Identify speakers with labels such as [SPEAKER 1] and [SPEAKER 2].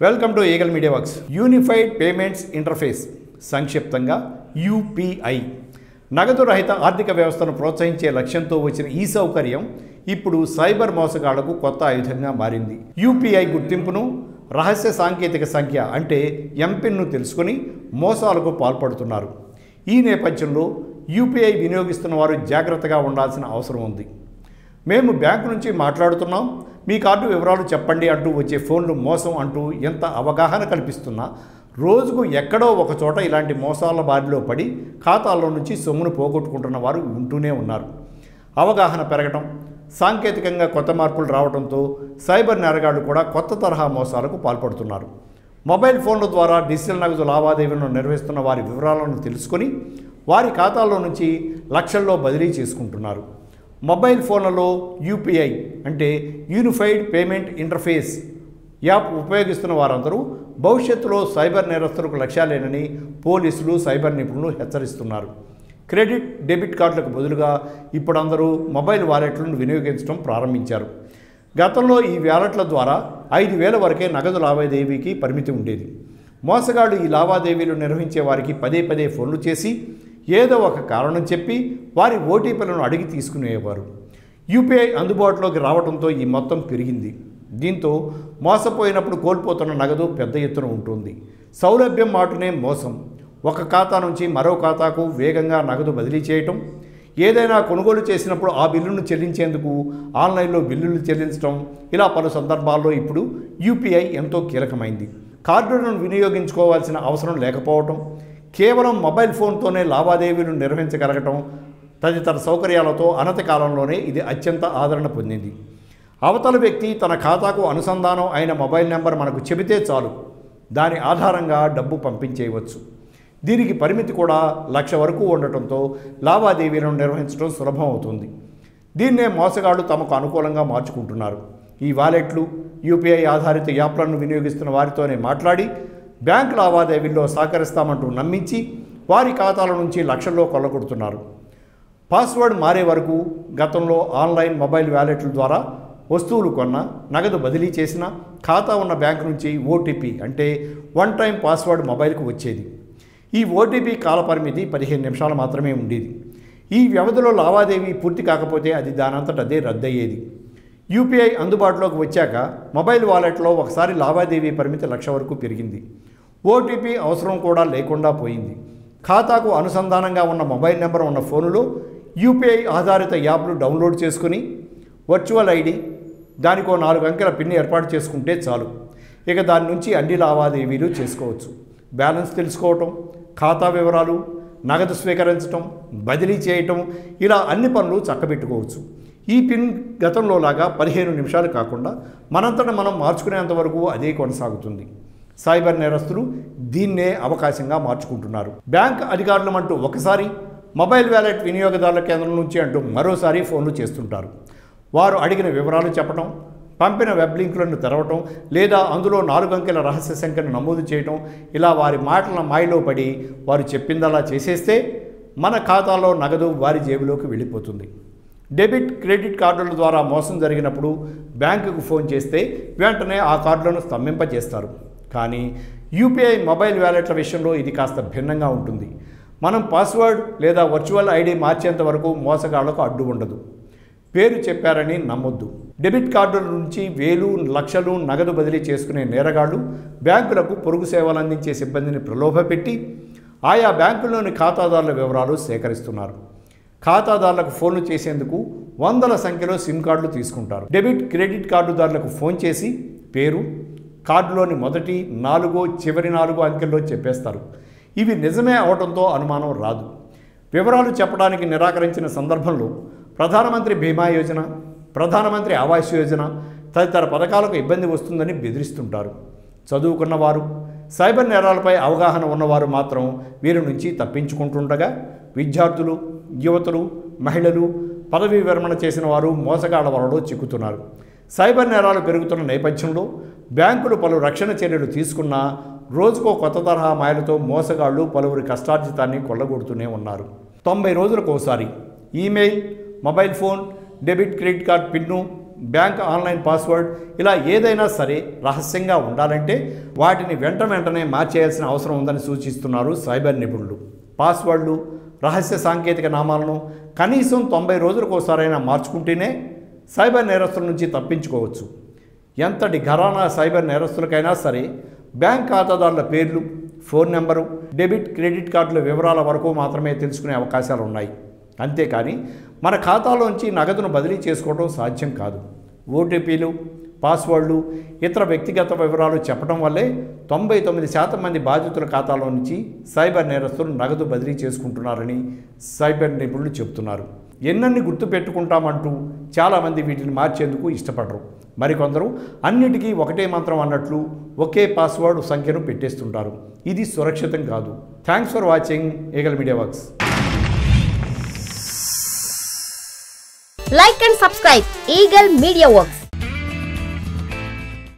[SPEAKER 1] Welcome to Eagle Media Works unified payments interface సంక్షిప్తంగా UPI నగదు రహిత ఆర్థిక వ్యవస్థను ప్రోత్సహించే లక్ష్యంతో వచ్చిన ఈ సౌకర్యం ఇప్పుడు సైబర్ మోసగాళ్ళకు కొత్త ఆయుధంగా మారింది. యూపీఐ గుర్తింపును రహస్య సాంకేతిక సంఖ్య అంటే ఎంపిన్ను తెలుసుకుని మోసాలకు పాల్పడుతున్నారు. ఈ నేపథ్యంలో యూపీఐ వినియోగిస్తున్న వారు జాగ్రత్తగా ఉండాల్సిన అవసరం ఉంది. మేము బ్యాంకు నుంచి మాట్లాడుతున్నాం మీ కార్డు వివరాలు చెప్పండి అంటూ వచ్చే ఫోన్లు మోసం అంటూ ఎంత అవగాహన కల్పిస్తున్నా రోజుకు ఎక్కడో ఒక చోట ఇలాంటి మోసాల బారిలో పడి ఖాతాల్లో నుంచి సొమ్మును పోగొట్టుకుంటున్న వారు ఉంటూనే ఉన్నారు. అవగాహన పెరగటం సాంకేతికంగా కొత్త మార్పులు రావడంతో సైబర్ నేరగాళ్ళు కూడా కొత్త తరహా మోసాలకు పాల్పడుతున్నారు. మొబైల్ ఫోన్ల ద్వారా డిజిటల్ నగదు లావాదేవీలను నిర్వహిస్తున్న వారి వివరాలను తెలుసుకొని వారి ఖాతాల్లో నుంచి లక్షల్లో బదిలీ చేసుకుంటున్నారు. మొబైల్ ఫోన్లలో యూపీఐ అంటే యూనిఫైడ్ పేమెంట్ ఇంటర్ఫేస్ యాప్ ఉపయోగిస్తున్న వారందరూ భవిష్యత్తులో సైబర్ నేరస్తులకు లక్ష్యాలేనని పోలీసులు సైబర్ నిపుణులు హెచ్చరిస్తున్నారు. క్రెడిట్ డెబిట్ కార్డులకు బదులుగా ఇప్పుడు అందరూ మొబైల్ వాలెట్లను వినియోగించడం ప్రారంభించారు. గతంలో ఈ వ్యాలెట్ల ద్వారా ఐదు వేల వరకే నగదు లావాదేవీకి పరిమితి ఉండేది. మోసగాళ్ళు ఈ లావాదేవీలు నిర్వహించే వారికి పదే పదే ఫోన్లు చేసి ఏదో ఒక కారణం చెప్పి వారి ఓటీపీలను అడిగి తీసుకునేవారు. యూపీఐ అందుబాటులోకి రావడంతో ఈ మొత్తం పెరిగింది. దీంతో మోసపోయినప్పుడు కోల్పోతున్న నగదు పెద్ద ఎత్తున ఉంటుంది. సౌలభ్యం మాటునే మోసం. ఒక ఖాతా నుంచి మరో ఖాతాకు వేగంగా నగదు బదిలీ చేయటం ఏదైనా కొనుగోలు చేసినప్పుడు ఆ బిల్లును చెల్లించేందుకు ఆన్లైన్లో బిల్లులు చెల్లించడం ఇలా పలు సందర్భాల్లో ఇప్పుడు యూపీఐ ఎంతో కీలకమైంది. కార్డులను వినియోగించుకోవాల్సిన అవసరం లేకపోవటం కేవలం మొబైల్ ఫోన్తోనే లావాదేవీలు నిర్వహించగలగటం తదితర సౌకర్యాలతో అనతి కాలంలోనే ఇది అత్యంత ఆదరణ పొందింది. అవతల వ్యక్తి తన ఖాతాకు అనుసంధానం అయిన మొబైల్ నెంబర్ మనకు చెబితే చాలు. దాని ఆధారంగా డబ్బు పంపించేయవచ్చు. దీనికి పరిమితి కూడా లక్ష వరకు ఉండటంతో లావాదేవీలను నిర్వహించడం సులభం అవుతుంది. దీన్నే మోసగాళ్ళు తమకు అనుకూలంగా మార్చుకుంటున్నారు. ఈ వాలెట్లు యూపీఐ ఆధారిత యాప్లను వినియోగిస్తున్న వారితోనే మాట్లాడి బ్యాంక్ లావాదేవీల్లో సహకరిస్తామంటూ నమ్మించి వారి ఖాతాల నుంచి లక్షల్లో కొల్లగొడుతున్నారు. పాస్వర్డ్ మారే వరకు గతంలో ఆన్లైన్ మొబైల్ వ్యాలెట్ల ద్వారా వస్తువులు కొన్న నగదు బదిలీ చేసిన ఖాతా ఉన్న బ్యాంక్ నుంచి ఓటీపీ అంటే వన్ టైం పాస్వర్డ్ మొబైల్కు వచ్చేది. ఈ ఓటీపీ కాలపరిమితి పదిహేను నిమిషాలు మాత్రమే ఉండేది. ఈ వ్యవధిలో లావాదేవీ పూర్తి కాకపోతే అది దానంతట అదే రద్దయ్యేది. యూపీఐ అందుబాటులోకి వచ్చాక మొబైల్ వాలెట్లో ఒకసారి లావాదేవీ పరిమితి లక్ష వరకు పెరిగింది. ఓటీపీ అవసరం కూడా లేకుండా పోయింది. ఖాతాకు అనుసంధానంగా ఉన్న మొబైల్ నెంబర్ ఉన్న ఫోనులో యూపీఐ ఆధారిత యాప్లు డౌన్లోడ్ చేసుకుని వర్చువల్ ఐడి దానికో నాలుగు అంకెల పిన్ ఏర్పాటు చేసుకుంటే చాలు. ఇక దాని నుంచి అన్ని లావాదేవీలు చేసుకోవచ్చు. బ్యాలెన్స్ తెలుసుకోవటం ఖాతా వివరాలు నగదు స్వీకరించటం బదిలీ చేయటం ఇలా అన్ని పనులు చక్కబెట్టుకోవచ్చు. ఈ పిన్ గతంలో లాగా పదిహేను నిమిషాలు కాకుండా మనంతట మనం మార్చుకునేంత వరకు అదే కొనసాగుతుంది. సైబర్ నేరస్తులు దీన్నే అవకాశంగా మార్చుకుంటున్నారు. బ్యాంక్ అధికారులమంటూ ఒకసారి మొబైల్ వ్యాలెట్ వినియోగదారుల కేంద్రం నుంచి అంటూ మరోసారి ఫోన్లు చేస్తుంటారు. వారు అడిగిన వివరాలు చెప్పడం పంపిన వెబ్ లింకులను తెరవటం లేదా అందులో నాలుగు అంకెల రహస్య సంఖ్యను నమోదు చేయటం ఇలా వారి మాటల మాయలో పడి వారు చెప్పిందలా చేసేస్తే మన ఖాతాలో నగదు వారి జేబులోకి వెళ్ళిపోతుంది. డెబిట్ క్రెడిట్ కార్డుల ద్వారా మోసం జరిగినప్పుడు బ్యాంకుకు ఫోన్ చేస్తే వెంటనే ఆ కార్డులను స్తంభింపజేస్తారు. కానీ యూపీఐ మొబైల్ వ్యాలెట్ల విషయంలో ఇది కాస్త భిన్నంగా ఉంటుంది. మనం పాస్వర్డ్ లేదా వర్చువల్ ఐడి మార్చేంత వరకు మోసగాళ్ళకు అడ్డు ఉండదు. పేరు చెప్పారని నమ్మొద్దు. డెబిట్ కార్డుల నుంచి వేలు లక్షలు నగదు బదిలీ చేసుకునే నేరగాళ్ళు బ్యాంకులకు పొరుగు సేవలు అందించే సిబ్బందిని ప్రలోభపెట్టి ఆయా బ్యాంకుల్లోని ఖాతాదారుల వివరాలు సేకరిస్తున్నారు. ఖాతాదారులకు ఫోన్లు చేసేందుకు వందల సంఖ్యలో సిమ్ కార్డులు తీసుకుంటారు. డెబిట్ క్రెడిట్ కార్డుదారులకు ఫోన్ చేసి పేరు కార్డులోని మొదటి నాలుగో చివరి నాలుగో అంకెల్లో చెప్పేస్తారు. ఇవి నిజమే అవడంతో అనుమానం రాదు. వివరాలు చెప్పడానికి నిరాకరించిన సందర్భంలో ప్రధానమంత్రి బీమా యోజన ప్రధానమంత్రి ఆవాస్ యోజన తదితర పథకాలకు ఇబ్బంది వస్తుందని బెదిరిస్తుంటారు. చదువుకున్నవారు సైబర్ నేరాలపై అవగాహన ఉన్నవారు మాత్రం వీరి నుంచి తప్పించుకుంటుండగా విద్యార్థులు యువతులు మహిళలు పదవీ విరమణ చేసిన వారు మోసగాళ్ళ వలలో చిక్కుతున్నారు. సైబర్ నేరాలు పెరుగుతున్న నేపథ్యంలో బ్యాంకులు పలు రక్షణ చర్యలు తీసుకున్నా రోజుకో కొత్త తరహా మాయలతో మోసగాళ్ళు పలువురి కష్టార్జితాన్ని కొల్లగొడుతూనే ఉన్నారు. తొంభై రోజులకు ఒకసారి email mobile phone debit credit card pin bank online password ఇలా ఏదైనా సరే రహస్యంగా ఉండాలంటే వాటిని వెంట వెంటనే మార్చేయాల్సిన అవసరం ఉందని సూచిస్తున్నారు సైబర్ నిపుణులు. పాస్వర్డ్లు రహస్య సాంకేతిక నామాలను కనీసం తొంభై రోజులకు ఒకసారైనా మార్చుకుంటేనే సైబర్ నేరస్తుల నుంచి తప్పించుకోవచ్చు. ఎంతటి ఘరానా సైబర్ నేరస్తులకైనా సరే బ్యాంక్ ఖాతాదారుల పేర్లు ఫోన్ నెంబరు డెబిట్ క్రెడిట్ కార్డుల వివరాల వరకు మాత్రమే తెలుసుకునే అవకాశాలు ఉన్నాయి. అంతేకాని మన ఖాతాలోంచి నగదును బదిలీ చేసుకోవడం సాధ్యం కాదు. ఓటీపీలు పాస్వర్డ్లు ఇతర వ్యక్తిగత వివరాలు చెప్పడం వల్లే తొంభై తొమ్మిది శాతం మంది బాధితుల ఖాతాలో నుంచి సైబర్ నేరస్తులు నగదు బదిలీ చేసుకుంటున్నారని సైబర్ నిపుణులు చెబుతున్నారు. ఎన్నన్ని గుర్తుపెట్టుకుంటామంటూ చాలామంది వీటిని మార్చేందుకు ఇష్టపడరు. మరికొందరు అన్నిటికీ ఒకటే మంత్రం అన్నట్లు ఒకే పాస్వర్డ్ సంఖ్యను పెట్టేస్తుంటారు. ఇది సురక్షితం కాదు. Thanks for watching Eagle Media Works
[SPEAKER 2] like and subscribe Eagle Media Works